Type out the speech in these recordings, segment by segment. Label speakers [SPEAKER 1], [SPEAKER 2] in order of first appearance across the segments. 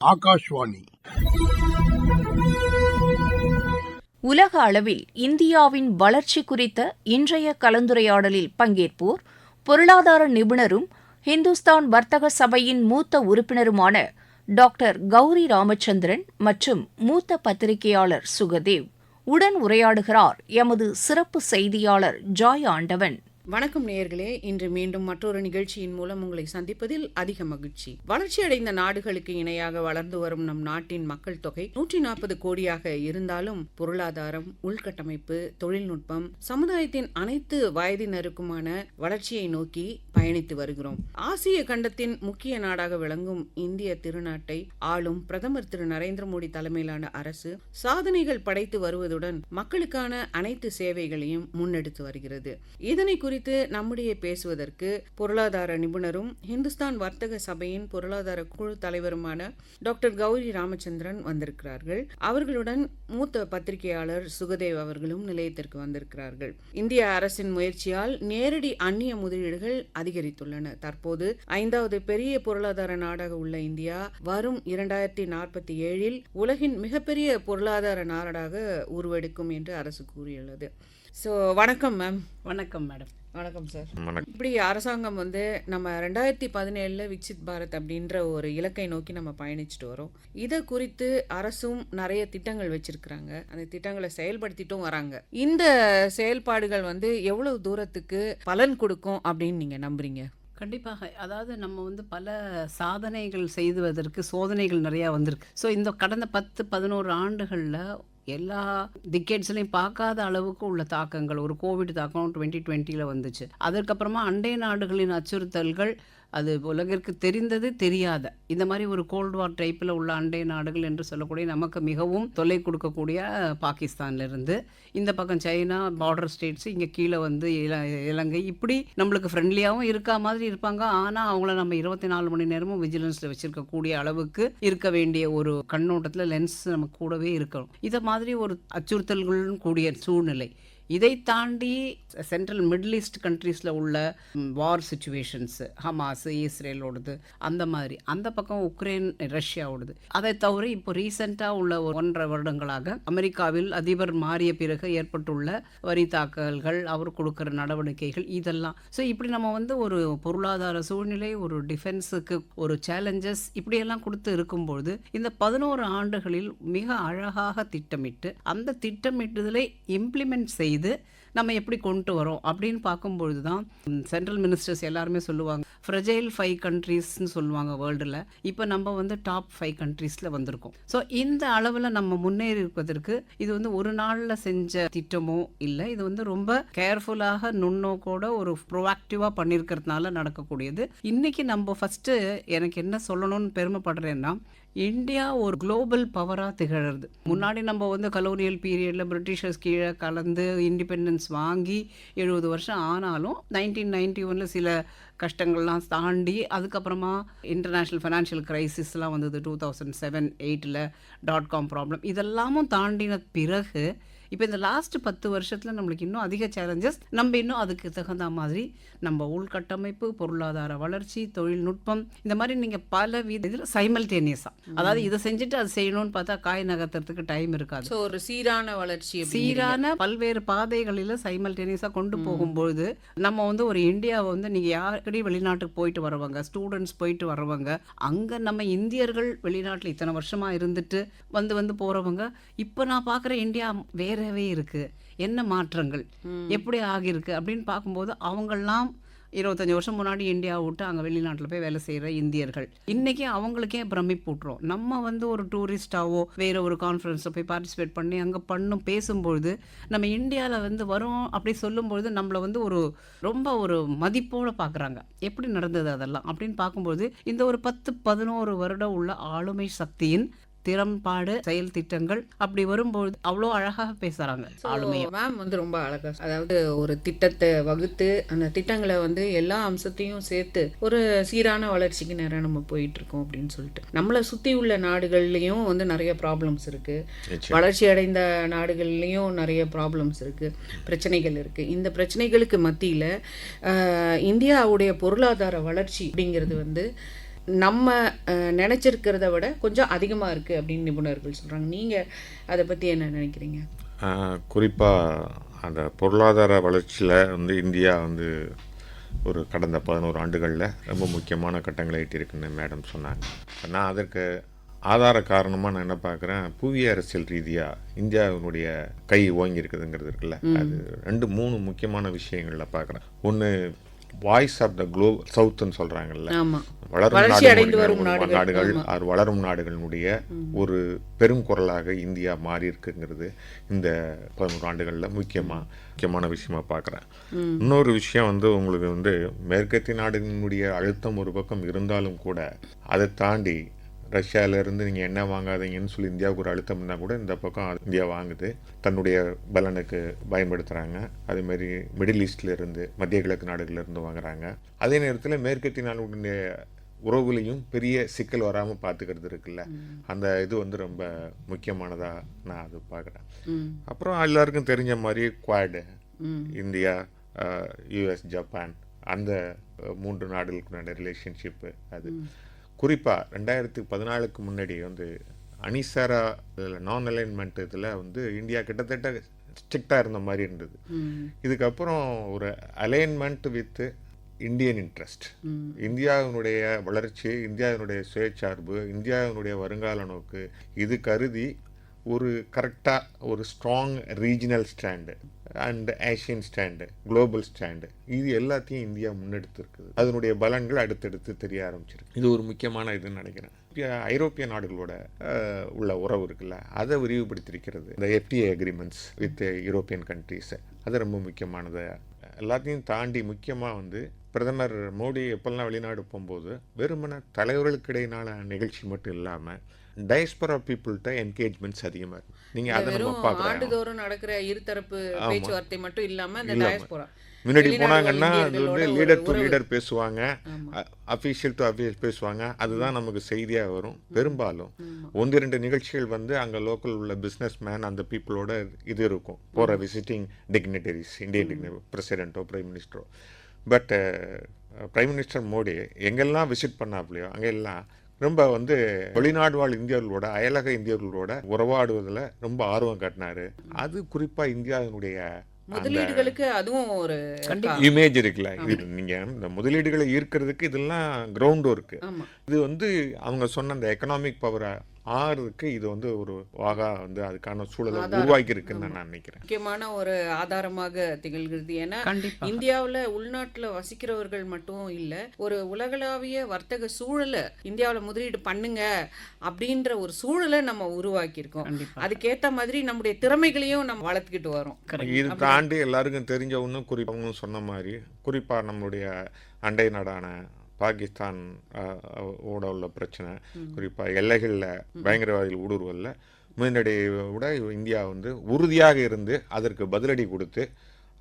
[SPEAKER 1] ஆகாஷ்வாணி.
[SPEAKER 2] உலக அளவில் இந்தியாவின் வளர்ச்சி குறித்த இன்றைய கலந்துரையாடலில் பங்கேற்போர் பொருளாதார நிபுணரும் ஹிந்துஸ்தான் வர்த்தக சபையின் மூத்த உறுப்பினருமான டாக்டர் கௌரி ராமச்சந்திரன் மற்றும் மூத்த பத்திரிகையாளர் சுகதேவ். உடன் உரையாடுகிறார் எமது சிறப்பு செய்தியாளர் ஜாய் ஆண்டவன்.
[SPEAKER 3] வணக்கம் நேயர்களே. இன்று மீண்டும் மற்றொரு நிகழ்ச்சியின் மூலம் உங்களை சந்திப்பதில் அதிக மகிழ்ச்சி. வளர்ச்சியடைந்த நாடுகளுக்கு இணையாக வளர்ந்து வரும் நம் நாட்டின் மக்கள் தொகை நூற்றி நாற்பது கோடியாக இருந்தாலும் பொருளாதாரம் உள்கட்டமைப்பு தொழில்நுட்பம் சமுதாயத்தின் அனைத்து வயதினருக்குமான வளர்ச்சியை நோக்கி பயணித்து வருகிறோம். ஆசிய கண்டத்தின் முக்கிய நாடாக விளங்கும் இந்திய திருநாட்டை ஆளும் பிரதமர் திரு நரேந்திர மோடி தலைமையிலான அரசு சாதனைகள் படைத்து வருவதுடன் மக்களுக்கான அனைத்து சேவைகளையும் முன்னெடுத்து வருகிறது. இதனை குறித்து நம்முடைய பேசுவதற்கு பொருளாதார நிபுணரும் ஹிந்துஸ்தான் வர்த்தக சபையின் பொருளாதார குழு தலைவருமான டாக்டர் கௌரி ராமச்சந்திரன் வந்திருக்கிறார்கள். அவர்களுடன் மூத்த பத்திரிகையாளர் சுகதேவ் அவர்களும் நிலையத்திற்கு வந்திருக்கிறார்கள். இந்திய அரசின் முயற்சியால் நேரடி அந்நிய முதலீடுகள் அதிகரித்துள்ளன. தற்போது ஐந்தாவது பெரிய பொருளாதார நாடாக உள்ள இந்தியா வரும் இரண்டாயிரத்தி நாற்பத்தி ஏழில் உலகின் மிகப்பெரிய பொருளாதார நாடாக உருவெடுக்கும் என்று அரசு கூறியுள்ளது. ஸோ வணக்கம் மேம்
[SPEAKER 4] வணக்கம் மேடம்
[SPEAKER 3] வணக்கம் சார் இப்படி அரசாங்கம் வந்து நம்ம ரெண்டாயிரத்தி பதினேழுல விக்சித் பாரத் அப்படின்ற ஒரு இலக்கை நோக்கி நம்ம பயணிச்சுட்டு வரோம். இதை குறித்து அரசும் நிறைய திட்டங்கள் வச்சிருக்கிறாங்க. அந்த திட்டங்களை செயல்படுத்திட்டும் வராங்க. இந்த செயல்பாடுகள் வந்து எவ்வளவு தூரத்துக்கு பலன் கொடுக்கும் அப்படின்னு நீங்க நம்புறீங்க?
[SPEAKER 4] கண்டிப்பாக. அதாவது நம்ம வந்து பல சாதனைகள் செய்துவதற்கு சோதனைகள் நிறையா வந்திருக்கு. ஸோ இந்த கடந்த பத்து பதினோரு ஆண்டுகளில் எல்லா டிக்கெட்ஸ்லையும் பார்க்காத அளவுக்கு உள்ள தாக்கங்கள். ஒரு கோவிட் தாக்கம் டுவெண்ட்டி டுவெண்ட்டியில் வந்துச்சு. அதற்கப்புறமா அண்டை நாடுகளின் அச்சுறுத்தல்கள் அது உலகிற்கு தெரிந்தது தெரியாத. இந்த மாதிரி ஒரு கோல்டு வார் டைப்பில் உள்ள அண்டை நாடுகள் என்று சொல்லக்கூடிய நமக்கு மிகவும் தொல்லை கொடுக்கக்கூடிய பாகிஸ்தான்லேருந்து. இந்த பக்கம் சைனா பார்டர் ஸ்டேட்ஸ் இங்கே கீழே வந்து இல இலங்கை இப்படி நம்மளுக்கு ஃப்ரெண்ட்லியாகவும் இருக்கா மாதிரி இருப்பாங்க. ஆனால் அவங்கள நம்ம இருபத்தி நாலு மணி நேரமும் விஜிலன்ஸில் வச்சுருக்கக்கூடிய அளவுக்கு இருக்க வேண்டிய ஒரு கண்ணோட்டத்தில் லென்ஸ் நமக்கு கூடவே இருக்கணும். இதை மாதிரி ஒரு அச்சுறுத்தல்களும் கூடிய சூழ்நிலை. இதை தாண்டி சென்ட்ரல் மிடில் ஈஸ்ட் கண்ட்ரீஸில் உள்ள வார் சுச்சுவேஷன்ஸு ஹமாஸ் இஸ்ரேலோடது அந்த மாதிரி. அந்த பக்கம் உக்ரைன் ரஷ்யாவோடது. அதை தவிர இப்போ ரீசெண்டாக உள்ள ஒரு ஒன்றரை வருடங்களாக அமெரிக்காவில் அதிபர் மாறிய பிறகு ஏற்பட்டுள்ள வரி தாக்கல்கள் அவர் கொடுக்குற நடவடிக்கைகள் இதெல்லாம். ஸோ இப்படி நம்ம வந்து ஒரு பொருளாதார சூழ்நிலை ஒரு டிஃபென்ஸுக்கு ஒரு சேலஞ்சஸ் இப்படியெல்லாம் கொடுத்து இருக்கும்பொழுது இந்த பதினோரு ஆண்டுகளில் மிக அழகாக திட்டமிட்டு அந்த திட்டமிட்டுதலை இம்ப்ளிமெண்ட் செய்து நம்ம எப்படி கொண்டு வரோம் அப்படின்னு பார்க்கும்பொழுது தான் சென்ட்ரல் மினிஸ்டர்ஸ் எல்லாருமே சொல்லுவாங்க. ஃப்ரெஜைல் ஃபைவ் கண்ட்ரீஸ்னு சொல்லுவாங்க வேர்ல்டில் இப்போ நம்ம வந்து டாப் ஃபைவ் கண்ட்ரீஸில் வந்திருக்கோம். ஸோ இந்த அளவில் நம்ம முன்னேறி இருப்பதற்கு இது வந்து ஒரு நாளில் செஞ்ச திட்டமோ இல்லை இது வந்து ரொம்ப கேர்ஃபுல்லாக நுண்ணோக்கோட ஒரு ப்ரோஆக்டிவாக பண்ணியிருக்கிறதுனால நடக்கக்கூடியது. இன்றைக்கி நம்ம ஃபஸ்ட்டு எனக்கு என்ன சொல்லணும்னு பெருமைப்படுறேன்னா இந்தியா ஒரு குளோபல் பவராக திகழறது. முன்னாடி நம்ம வந்து கலோனியல் பீரியடில் பிரிட்டிஷர்ஸ் கீழே கலந்து இண்டிபெண்டன்ஸ் வாங்கி எழுபது வருஷம் ஆனாலும் நைன்டீன் நைன்டி ஒனில் சில கஷ்டங்கள்லாம் தாண்டி அதுக்கப்புறமா இன்டர்நேஷ்னல் ஃபினான்ஷியல் கிரைசிஸ்லாம் வந்தது டூ தௌசண்ட் செவன் எயிட்டில் டாட் காம் ப்ராப்ளம் இதெல்லாமும் தாண்டின பிறகு இப்போ இந்த லாஸ்ட் பத்து வருஷத்தில் நம்மளுக்கு இன்னும் அதிக சேலஞ்சஸ் நம்ம இன்னும் அதுக்கு தகுந்த மாதிரி நம்ம உள்கட்டமைப்பு பொருளாதார வளர்ச்சி தொழில்நுட்பம் இந்த மாதிரி நீங்கள் பல இதில் சைமல்டேனியஸாக அதாவது இதை செஞ்சுட்டு அது செய்யணும்னு பார்த்தா காய் நகர்த்துறதுக்கு டைம் இருக்காது.
[SPEAKER 3] ஸோ ஒரு சீரான வளர்ச்சி.
[SPEAKER 4] சீரான பல்வேறு பாதைகளில் சைமல்டேனியஸாக கொண்டு போகும்பொழுது நம்ம வந்து ஒரு இந்தியாவை வந்து நீங்கள் யாருக்கடி வெளிநாட்டுக்கு போயிட்டு வரவங்க ஸ்டூடெண்ட்ஸ் போயிட்டு வரவங்க அங்கே நம்ம இந்தியர்கள் வெளிநாட்டில் இத்தனை வருஷமாக இருந்துட்டு வந்து வந்து போகிறவங்க இப்போ நான் பார்க்குற இந்தியா வேறவே இருக்குது என்ன மாற்றங்கள்? எப்படி ஆகியிருக்கு? அப்படின்னு பார்க்கும்போது அவங்கெல்லாம் இருபத்தஞ்சி வருஷம் முன்னாடி இந்தியா விட்டு அங்கே வெளிநாட்டில் போய் வேலை செய்கிற இந்தியர்கள். இன்றைக்கி அவங்களுக்கே பிரமிப்புட்றோம் நம்ம வந்து ஒரு டூரிஸ்டாவோ வேறு ஒரு கான்ஃபரன்ஸில் போய் பார்ட்டிசிபேட் பண்ணி அங்கே பண்ணும் பேசும்பொழுது நம்ம இந்தியாவில் வந்து வரோம் அப்படி சொல்லும்பொழுது நம்மளை வந்து ஒரு ரொம்ப ஒரு மதிப்போடு பார்க்குறாங்க. எப்படி நடந்தது அதெல்லாம்? அப்படின்னு பார்க்கும்போது இந்த ஒரு பத்து பதினோரு வருடம் உள்ள ஆளுமை சக்தியின் திறம்பாடு செயல் திட்டங்கள் அப்படி வரும்போது அவ்வளோ அழகாக பேசுறாங்க ஆளுமையை.
[SPEAKER 3] மேம் வந்து ரொம்ப அழகா அதாவது ஒரு திட்டத்தை வகுத்து அந்த திட்டங்களை வந்து எல்லா அம்சத்தையும் சேர்த்து ஒரு சீரான வளர்ச்சிக்கு நேரம் நம்ம போயிட்டு இருக்கோம் அப்படின்னு சொல்லிட்டு. நம்மளை சுத்தி உள்ள நாடுகள்லயும் வந்து நிறைய ப்ராப்ளம்ஸ் இருக்கு. வளர்ச்சி அடைந்த நாடுகள்லயும் நிறைய ப்ராப்ளம்ஸ் இருக்கு. பிரச்சனைகள் இருக்கு. இந்த பிரச்சனைகளுக்கு மத்தியில இந்தியாவுடைய பொருளாதார வளர்ச்சி அப்படிங்கிறது வந்து நம்ம நினைச்சிருக்கிறத விட கொஞ்சம் அதிகமா இருக்கு அப்படின்னு நிபுணர்கள் சொல்றாங்க. நீங்க அதை பத்தி என்ன நினைக்கிறீங்க?
[SPEAKER 1] குறிப்பாக அந்த பொருளாதார வளர்ச்சியில் வந்து இந்தியா வந்து ஒரு கடந்த பதினோரு ஆண்டுகளில் ரொம்ப முக்கியமான கட்டங்களை எட்டியிருக்குன்னு மேடம் சொன்னாங்க. நான் அதற்கு ஆதார காரணமாக நான் என்ன பார்க்குறேன் புவி அரசியல் ரீதியாக இந்தியாவினுடைய கை ஓங்கி இருக்குதுங்கிறது இருக்குல்ல. அது ரெண்டு மூணு முக்கியமான விஷயங்களில் பார்க்குறேன். ஒன்று வாய்ஸ் ஆஃப் த குளோ சவுத்துன்னு சொல்கிறாங்கல்ல வளரும்
[SPEAKER 3] நாடுகள்,
[SPEAKER 1] நாடுகள். வளரும் நாடுகளினுடைய ஒரு பெரும் குரலாக இந்தியா மாறி இருக்குங்கிறது இந்த பதினோரு ஆண்டுகளில் முக்கியமாக முக்கியமான விஷயமா பார்க்குறேன். இன்னொரு விஷயம் வந்து உங்களுக்கு வந்து மேற்கத்திய நாடுகளினுடைய அழுத்தம் ஒரு பக்கம் இருந்தாலும் கூட அதை தாண்டி ரஷ்யால இருந்து நீங்கள் என்ன வாங்காதீங்கன்னு சொல்லி இந்தியாவுக்கு ஒரு அழுத்தம் இருந்தால் கூட இந்த பக்கம் இந்தியா வாங்குது. தன்னுடைய பலனுக்கு பயன்படுத்துகிறாங்க அதேமாரி மிடில் ஈஸ்ட்ல இருந்து மத்திய கிழக்கு நாடுகள்ல இருந்து வாங்குறாங்க. அதே நேரத்தில் மேற்கத்திய நாடுகளுடைய உறவுலையும் பெரிய சிக்கல் வராமல் பார்த்துக்கிறது இருக்குல்ல. அந்த இது வந்து ரொம்ப முக்கியமானதாக நான் அது பார்க்குறேன் அப்புறம் எல்லாருக்கும் தெரிஞ்ச மாதிரி குவாடு இந்தியா யூஎஸ் ஜப்பான் அந்த மூன்று நாடுகளுக்குண்டான ரிலேஷன்ஷிப்பு அது. குறிப்பாக ரெண்டாயிரத்து பதினாலுக்கு முன்னாடி வந்து அனிசாரா இதில் நான் அலைன்மெண்ட் இதில் வந்து இந்தியா கிட்டத்தட்ட ஸ்ட்ரிக்டாக இருந்த மாதிரி இருந்தது. இதுக்கப்புறம் ஒரு அலைன்மெண்ட் வித் இந்தியன் இன்ட்ரெஸ்ட். இந்தியாவினுடைய வளர்ச்சி இந்தியாவினுடைய சுயசார்பு இந்தியாவினுடைய வருங்கால நோக்கு இது கருதி ஒரு கரெக்டாக ஒரு strong regional stand and Asian stand global stand இது எல்லாத்தையும் இந்தியா முன்னெடுத்திருக்குது. அதனுடைய பலன்கள் அடுத்தடுத்து தெரிய ஆரம்பிச்சிருக்கு. இது ஒரு முக்கியமான இதுன்னு நினைக்கிறேன். ஐரோப்பிய நாடுகளோட உள்ள உறவு இருக்குல்ல அதை விரிவுபடுத்தியிருக்கிறது. இந்த எஃப்டிஏ அக்ரிமெண்ட்ஸ் வித் யூரோப்பியன் கண்ட்ரீஸை அது ரொம்ப முக்கியமானது. எல்லாத்தையும் தாண்டி முக்கியமாக வந்து பிரதமர் மோடி எப்பெல்லாம் வெளிநாடு போகும்போது வெறுமன தலைவர்களுக்கு இடையினால நிகழ்ச்சி மட்டும் இல்லாமல் டயஸ்பரா பீப்புள்கிட்ட என்கேஜ்மெண்ட்ஸ் அதிகமாக இருக்கும் நீங்கள் அதை நம்ம
[SPEAKER 3] வெறும்
[SPEAKER 1] பார்க்குறோம்.
[SPEAKER 3] ஆண்டுதோறும் நடக்கிற இருதரப்பு பேச்சுவார்த்தை மட்டும் இல்லாம இந்த
[SPEAKER 1] இல்லாம.
[SPEAKER 3] டயஸ்போரா
[SPEAKER 1] முன்னாடி போனாங்கன்னா அது வந்து லீடர் டு. லீடர் பேசுவாங்க. அஃபீஷியல் டு அஃபீஷியல் பேசுவாங்க. அதுதான் நமக்கு செய்தியாக வரும். பெரும்பாலும் ஒன்று ரெண்டு நிகழ்ச்சிகள் வந்து அங்கே லோக்கல் உள்ள பிஸ்னஸ் மேன் அந்த பீப்புளோட இது இருக்கும். போகிற விசிட்டிங் டிக்னிட்டரிஸ் இந்தியன் டிக்னி பிரசிடென்ட்டோ பிரைம் மினிஸ்டரோ பட் பிரைம் மினிஸ்டர் மோடி எங்கெல்லாம் விசிட் பண்ணாப்லையோ அங்கெல்லாம் ரொம்ப வந்து வெளிநாடு வாழ் இந்தியர்களோட அயலக இந்தியர்களோட உறவாடுவதில் ரொம்ப ஆர்வம் காட்டினாரு. அது குறிப்பாக இந்தியாவினுடைய
[SPEAKER 3] முதலீடுகளுக்கு அதுவும் ஒரு
[SPEAKER 1] இமேஜ் இருக்குல்ல. இது நீங்க இந்த முதலீடுகளை ஈர்க்கிறதுக்கு இதெல்லாம் கிரவுண்ட் ஒர்க்கு
[SPEAKER 3] ஆமா.
[SPEAKER 1] இது வந்து அவங்க சொன்ன அந்த எக்கனாமிக் பவரை ஆறுக்கு இது வந்து ஒரு வாகா வந்து அதுக்கான சூழலை உருவாக்கி இருக்குன்னு நான் நினைக்கிறேன்.
[SPEAKER 3] முக்கியமான ஒரு ஆதாரமாக திகழ்கிறது. ஏன்னா இந்தியாவுல உள்நாட்டுல வசிக்கிறவர்கள் மட்டும் இல்ல ஒரு உலகளாவிய வர்த்தக சூழலை இந்தியாவுல முதலீடு பண்ணுங்க அப்படின்ற ஒரு சூழலை நம்ம உருவாக்கி இருக்கோம்
[SPEAKER 4] கண்டிப்பா.
[SPEAKER 3] அதுக்கேத்த மாதிரி நம்முடைய திறமைகளையும் நம்ம வளர்த்துக்கிட்டு வரோம்.
[SPEAKER 1] இது தாண்டி எல்லாருக்கும் தெரிஞ்ச ஒன்றும் குறிப்பாக சொன்ன மாதிரி குறிப்பாக நம்மளுடைய அண்டை நாடான பாகிஸ்தான் ஓட உள்ள பிரச்சனை. குறிப்பாக எல்லைகளில் பயங்கரவாதிகள் ஊடுருவலில். முன்னாடி விட இந்தியா வந்து உறுதியாக இருந்து அதற்கு பதிலடி கொடுத்து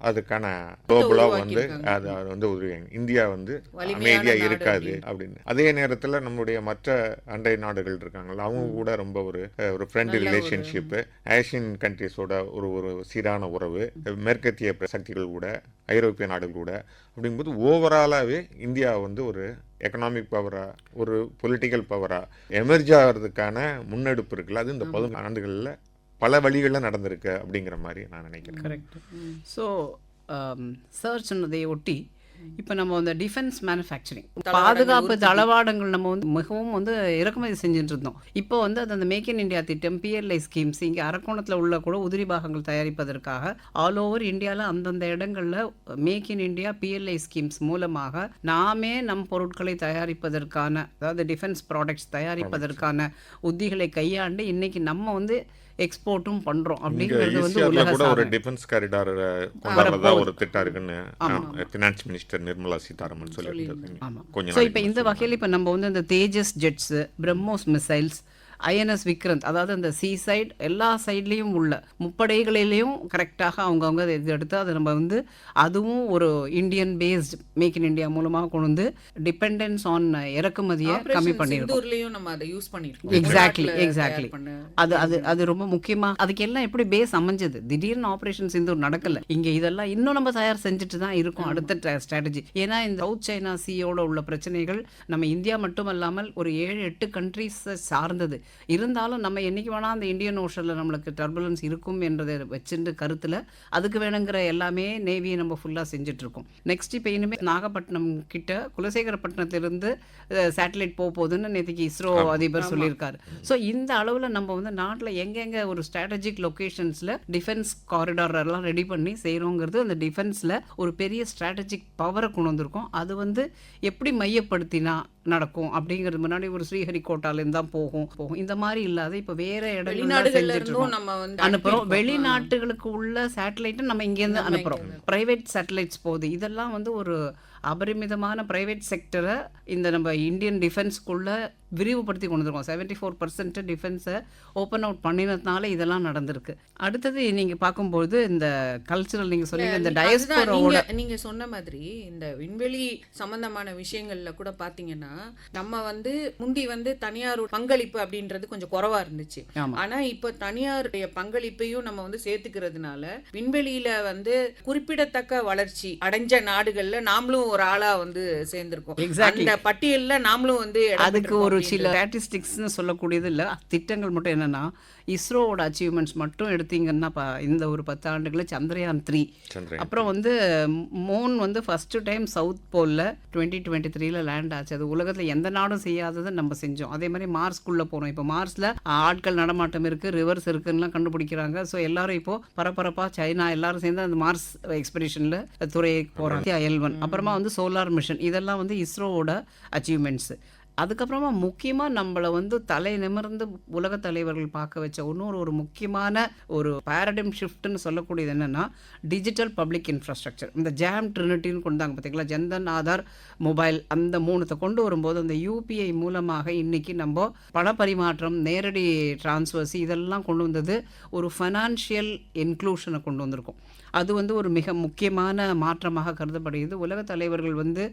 [SPEAKER 1] அதுக்கான குளோபலாக வந்து அது அது வந்து உதவியாங்க இந்தியா வந்து அமைதியாக இருக்காது அப்படின்னு. அதே நேரத்தில் நம்மளுடைய மற்ற அண்டை நாடுகள் இருக்காங்கல்ல அவங்க கூட ரொம்ப ஒரு ஒரு ஃப்ரெண்ட்லி ரிலேஷன்ஷிப்பு ஏஷியன் கண்ட்ரிஸோட ஒரு ஒரு சீரான உறவு மேற்கத்திய சக்திகள் கூட ஐரோப்பிய நாடுகள் கூட அப்படிங்கும்போது ஓவராலாகவே இந்தியா வந்து ஒரு எக்கனாமிக் பவரா ஒரு பொலிட்டிக்கல் பவரா எமர்ஜ் ஆகிறதுக்கான முன்னெடுப்பு இருக்குல்ல அது இந்த பதினொன்று ஆண்டுகளில் பல வழிகளில் நடந்திருக்கு அப்படிங்கிற மாதிரி நான் நினைக்கிறேன்.
[SPEAKER 4] கரெக்ட் ஸோ சர்ச் சொன்னதை ஒட்டி இப்போ நம்ம அந்த டிஃபென்ஸ் மேனுஃபேக்சரிங் பாதுகாப்பு தளவாடங்கள் நம்ம வந்து மிகவும் வந்து இறக்குமதி செஞ்சுட்டு இருந்தோம். இப்போ வந்து அது அந்த மேக் இன் இந்தியா திட்டம் பிஎல்ஐ ஸ்கீம்ஸ் இங்கே அரக்கோணத்தில் உள்ள கூட உதிரி பாகங்கள் தயாரிப்பதற்காக ஆல் ஓவர் இந்தியாவில் அந்தந்த இடங்களில் make in India PLI schemes மூலமாக நாமே நம் பொருட்களை தயாரிப்பதற்கான அதாவது டிஃபென்ஸ் ப்ராடக்ட்ஸ் தயாரிப்பதற்கான உத்திகளை கையாண்டு இன்னைக்கு நம்ம வந்து எக்ஸ்போர்ட்டும் பண்றோம். அப்படிங்கிறது வந்து
[SPEAKER 1] ஈசிஆர்ல
[SPEAKER 4] உலக
[SPEAKER 1] கூட ஒரு. டிஃபென்ஸ் காரிடார் கொண்டாடுறதா ஒரு திட்டம் இருக்குன்னு ஃபினான்ஸ் மினிஸ்டர் நிர்மலா சீதாராமன் கொஞ்ச
[SPEAKER 4] ஸோ இப்போ இந்த வகையில் இப்போ நம்ம வந்து இந்த Tejas jets BrahMos missiles INS Vikrant அதாவது அந்த சி சைட் எல்லா சைட்லேயும் உள்ள முப்படைகளிலையும் கரெக்டாக அவங்கவுங்க இது எடுத்து அதை நம்ம வந்து அதுவும் ஒரு Indian based make in India மூலமாக கொண்டு வந்து டிபெண்டன்ஸ் ஆன் இறக்குமதியை கம்மி
[SPEAKER 3] சிந்தூர்லயும் நம்ம அதை யூஸ் பண்ணிருக்கோம். தயார் பண்ண
[SPEAKER 4] அது அது அது ரொம்ப முக்கியமா அதுக்கு எல்லாம் எப்படி பேஸ் அமைஞ்சது? திடீர்னு ஆபரேஷன் சிந்தூர் நடக்கல. இங்க இதெல்லாம் இன்னும் நம்ம தயார் செஞ்சுட்டு தான் இருக்கோம். அடுத்த ஸ்ட்ராட்டஜி ஏன்னா இந்த சவுத் சைனா சியோட உள்ள பிரச்சனைகள் நம்ம இந்தியா மட்டும் அல்லாமல் ஒரு ஏழு எட்டு கண்ட்ரிஸ் சார்ந்தது. இருந்தாலும் நம்ம என்னைக்கு வேணா அந்த இந்தியன் ஓஷன்ல நம்மளுக்கு டர்புலன்ஸ் இருக்கும் என்றதை வச்சுட்டு கருத்துல அதுக்கு வேணுங்கிற எல்லாமே நேவியை நம்ம ஃபுல்லா செஞ்சுட்டு இருக்கோம் நெக்ஸ்ட் இப்போ இனிமே நாகப்பட்டினம் கிட்ட குலசேகரப்பட்டினத்திலிருந்து சேட்டலைட் போக போகுதுன்னு நேற்றுக்கு இஸ்ரோ அதிபர் சொல்லியிருக்காரு. ஸோ இந்த அளவில் நம்ம வந்து நாட்டில் எங்கெங்க ஒரு ஸ்ட்ராட்டஜிக் லொக்கேஷன்ஸில் டிஃபென்ஸ் காரிடார் எல்லாம் ரெடி பண்ணி செய்கிறோங்கிறது அந்த டிஃபென்ஸில் ஒரு பெரிய ஸ்ட்ராட்டஜிக் பவரை கொண்டு வந்திருக்கோம். அது வந்து எப்படி மையப்படுத்தினா நடக்கும் அப்படிங்கிறது முன்னாடி ஒரு ஸ்ரீஹரிகோட்டாலேருந்து தான் போகும் போகும். இந்த மாதிரி இல்லாத இப்போ வேற இடங்கள்ல
[SPEAKER 3] வெளிநாடுகள்ல
[SPEAKER 4] செஞ்சுட்டு
[SPEAKER 3] இருந்தும்
[SPEAKER 4] இருக்கோம்.
[SPEAKER 3] நம்ம வந்து
[SPEAKER 4] அனுப்புறோம்.
[SPEAKER 3] அனுப்பியிருக்கோம்.
[SPEAKER 4] வெளிநாட்டுகளுக்கு உள்ள சேட்டலைட்டை நம்ம இங்கேருந்து
[SPEAKER 3] இங்க
[SPEAKER 4] பிரைவேட் சேட்டலைட்ஸ் போகுது. இதெல்லாம் வந்து ஒரு அபரிமிதமான பிரைவேட் செக்டரை இந்த நம்ம இந்தியன் டிஃபென்ஸ்க்குள்ள விரிவுபடுத்தி கொண்டு வந்திருக்கோம். செவன்டி ஃபோர் பர்சன்ட் டிஃபென்ஸை ஓப்பன் அவுட் பண்ணினதுனால இதெல்லாம் நடந்திருக்கு. அடுத்தது நீங்க பார்க்கும்போது இந்த கல்ச்சுரல் நீங்க சொன்னீங்க இந்த டயஸ்போரோட
[SPEAKER 3] நீங்க நீங்க சொன்ன மாதிரி இந்த விண்வெளி சம்பந்தமான விஷயங்கள்ல கூட பாத்தீங்கன்னா நம்ம வந்து முந்தி வந்து தனியார் பங்களிப்பு அப்படின்றது கொஞ்சம் குறைவா இருந்துச்சு.
[SPEAKER 4] ஆமா.
[SPEAKER 3] ஆனா இப்ப தனியாருடைய பங்களிப்பையும் நம்ம வந்து சேர்த்துக்கிறதுனால விண்வெளியில வந்து குறிப்பிடத்தக்க வளர்ச்சி அடைஞ்ச நாடுகள்ல நாமளும் ஒரு ஆளா வந்து சேர்ந்திருக்கோம். அந்த பட்டியல்ல நாமளும் வந்து
[SPEAKER 4] அதுக்கு
[SPEAKER 3] பெற்றிருக்கோம்.
[SPEAKER 4] ஒரு. சில ஸ்டாட்டிஸ்டிக்ஸ்னு சொல்லக்கூடியது இல்லை. திட்டங்கள் மட்டும் என்னன்னா இஸ்ரோவோட அச்சீவ்மெண்ட்ஸ் மட்டும் எடுத்தீங்கன்னா பா இந்த ஒரு பத்து ஆண்டுகளில் சந்திரயான் த்ரீ அப்புறம் வந்து மூன் வந்து ஃபர்ஸ்ட் டைம் சவுத் போலில் டுவெண்ட்டி டுவெண்ட்டி த்ரீல லேண்ட் ஆச்சு. அது உலகத்தில் எந்த நாடும் செய்யாததை நம்ம செஞ்சோம். அதே மாதிரி மார்ஸ்க்குள்ளே போகிறோம் இப்போ மார்ஸில் ஆட்கள் நடமாட்டம் இருக்குது ரிவர்ஸ் இருக்குன்னுலாம் கண்டுபிடிக்கிறாங்க. ஸோ எல்லாரும் இப்போ பரபரப்பாக சைனா எல்லாரும் சேர்ந்து அந்த மார்ஸ் எக்ஸ்பெடிஷனில் துறையை போகிறாங்க எல்வன் அப்புறமா வந்து சோலார் மிஷன் இதெல்லாம் வந்து இஸ்ரோவோட அச்சீவ்மெண்ட்ஸு அதுக்கப்புறமா முக்கியமாக நம்மளை வந்து தலை நிமிர்ந்து உலக தலைவர்கள் பார்க்க வச்ச இன்னொரு ஒரு முக்கியமான ஒரு பேரடைம் ஷிஃப்ட்னு சொல்லக்கூடியது என்னென்னா டிஜிட்டல் பப்ளிக் இன்ஃப்ராஸ்ட்ரக்சர் இந்த ஜாம் ட்ரினிட்டின்னு கொண்டாங்க பார்த்தீங்களா ஜன்தன் ஆதார் மொபைல் அந்த மூணுத்தை கொண்டு வரும்போது அந்த யூபிஐ மூலமாக இன்னைக்கு நம்ம பண பரிமாற்றம் நேரடி டிரான்ஸ்ஃபர்ஸ் இதெல்லாம் கொண்டு வந்தது ஒரு ஃபைனான்ஷியல் இன்க்ளூஷனை கொண்டு வந்திருக்கும். அது வந்து ஒரு மிக முக்கியமான மாற்றமாக கருதப்படுகிறது. உலக தலைவர்கள் வந்து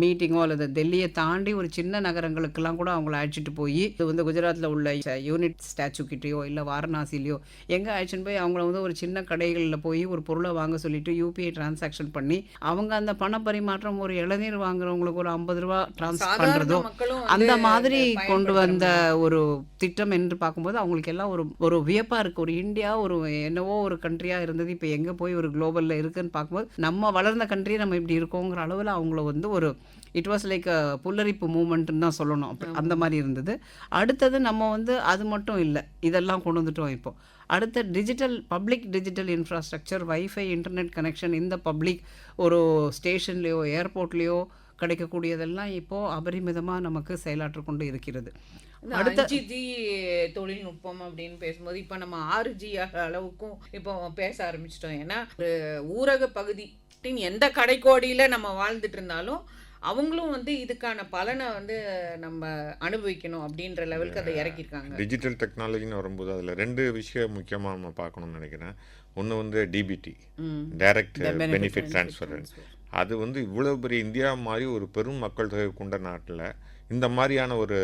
[SPEAKER 4] மீட்டிங்கோ அல்லது டெல்லியை தாண்டி ஒரு சின்ன நகரங்களுக்கெல்லாம் கூட அவங்கள அழைச்சிட்டு போய் இது வந்து குஜராத்தில் உள்ள யூனிட் ஸ்டாச்சு கிட்டேயோ இல்லை வாரணாசிலையோ எங்கே அழைச்சிட்டு போய் அவங்கள வந்து ஒரு சின்ன கடைகளில் போய் ஒரு பொருளை வாங்க சொல்லிட்டு யூபிஐ டிரான்சாக்ஷன் பண்ணி அவங்க அந்த பண பரிமாற்றம் ஒரு இளநீர் வாங்குறவங்களுக்கு ஒரு ஐம்பது ரூபா டிரான்ஸ்ஃபர் பண்ணுறதோ அந்த மாதிரி கொண்டு வந்த ஒரு திட்டம் என்று பார்க்கும்போது அவங்களுக்கு எல்லாம் ஒரு ஒரு வியப்பா இருக்கு. ஒரு இந்தியா ஒரு என்னவோ ஒரு கண்ட்ரியா இருந்தது. இப்போ எங்க போய் ஒரு குளோபல்ல இருக்குன்னு பார்க்கும்போது நம்ம வளர்ந்த கண்ட்ரி நம்ம இப்படி இருக்கோங்கிற அளவில் அவங்கள வந்து ஒரு இட் வாஸ் லைக் புல்லரிப்பு மூமெண்ட்னு தான் சொல்லணும். அப்ப அந்த மாதிரி இருந்தது. அடுத்தது நம்ம வந்து அது மட்டும் இல்லை. இதெல்லாம் கொண்டு வந்துட்டோம் இப்போ. அடுத்த digital public digital infrastructure wifi internet connection இந்த பப்ளிக் ஒரு ஸ்டேஷன்லேயோ ஏர்போர்ட்லேயோ கிடைக்கக்கூடியதெல்லாம் இப்போ அபரிமிதமா நமக்கு செயலாற்று கொண்டு இருக்கிறது. அடுத்த
[SPEAKER 3] ஜி தொழில்நுட்பம் அப்படின்னு பேசும்போது இப்போ நம்ம ஆறு ஜி அளவுக்கும் இப்போ பேச ஆரம்பிச்சிட்டோம். ஏன்னா ஒரு ஊரக பகுதியின் எந்த கடைக்கோடியில் நம்ம வாழ்ந்துட்டு இருந்தாலும் அவங்களும் வந்து இதுக்கான பலனை வந்து நம்ம அனுபவிக்கணும் அப்படின்ற லெவலுக்கு அதை இறக்கியிருக்காங்க.
[SPEAKER 1] டிஜிட்டல் டெக்னாலஜின்னு வரும்போது அதில் ரெண்டு விஷயம் முக்கியமாக நம்ம பார்க்கணும்னு நினைக்கிறேன். ஒன்று வந்து டிபிடி. டைரக்ட் பெனிஃபிட் ட்ரான்ஸ்ஃபர் அது வந்து இவ்வளோ பெரிய இந்தியா மாதிரி ஒரு பெரும் மக்கள் தொகை கொண்ட நாட்டில் இந்த மாதிரியான ஒரு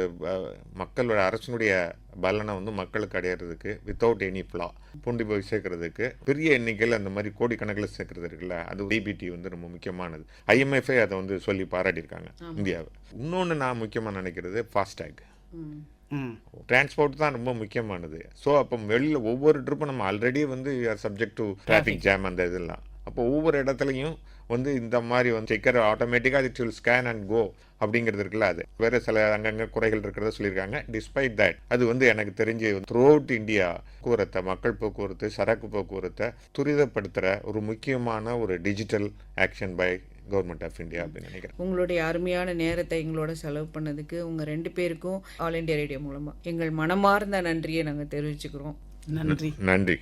[SPEAKER 1] மக்களோட அரசனுடைய பலனை வந்து மக்களுக்கு அடையிறதுக்கு வித்தவுட் எனி ஃப்ளா கொண்டு போய் சேர்க்கறதுக்கு பெரிய எண்ணிக்கையில் அந்த மாதிரி கோடிக்கணக்கில் சேர்க்கறது இருக்குல்ல அது டிபிடி வந்து ரொம்ப முக்கியமானது. ஐஎம்எஃப்ஐ அதை வந்து சொல்லி பாராட்டியிருக்காங்க இந்தியாவை. இன்னொன்று நான் முக்கியமாக நினைக்கிறது ஃபாஸ்டேக்
[SPEAKER 3] ம்.
[SPEAKER 4] ம்.
[SPEAKER 1] டிரான்ஸ்போர்ட் தான் ரொம்ப முக்கியமானது. ஸோ அப்போ வெளியில் ஒவ்வொரு ட்ரிப்பும் நம்ம ஆல்ரெடி வந்து சப்ஜெக்ட் டு டிராஃபிக் ஜாம் அந்த இதெல்லாம். அப்போ ஒவ்வொரு இடத்துலையும் வந்து இந்த மாதிரி வந்து செக்கர் ஆட்டோமேட்டிக்காக it will scan and go அப்படிங்கிறது இருக்குல்ல அது. வேறு சில அங்கங்கே குறைகள் இருக்கிறத சொல்லியிருக்காங்க. டிஸ்பைட் தட் அது வந்து எனக்கு தெரிஞ்சு த்ரூ அவுட் இந்தியா போக்குவரத்தை மக்கள் போக்குவரத்து சரக்கு போக்குவரத்தை துரிதப்படுத்துகிற ஒரு முக்கியமான ஒரு digital action by government of India அப்படின்னு நினைக்கிறேன்.
[SPEAKER 3] உங்களுடைய அருமையான நேரத்தை எங்களோட செலவு பண்ணதுக்கு உங்க ரெண்டு பேருக்கும் ஆல் இண்டியா ரேடியோ மூலமா எங்கள் மனமார்ந்த நன்றியை நாங்க தெரிவிச்சுக்கிறோம்.
[SPEAKER 4] நன்றி.
[SPEAKER 1] நன்றி.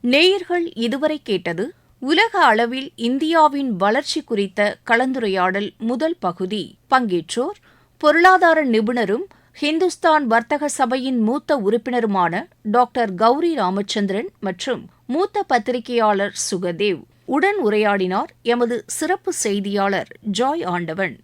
[SPEAKER 2] நேயர்கள் இதுவரை கேட்டது உலக அளவில் இந்தியாவின் வளர்ச்சி குறித்த கலந்துரையாடல் முதல் பகுதி. பங்கேற்றோர் பொருளாதார நிபுணரும் ஹிந்துஸ்தான் வர்த்தக சபையின் மூத்த உறுப்பினருமான டாக்டர் கௌரி ராமச்சந்திரன் மற்றும் மூத்த பத்திரிகையாளர் சுகதேவ். உடன் உரையாடினார் எமது சிறப்பு செய்தியாளர் ஜாய் ஆண்டவன்.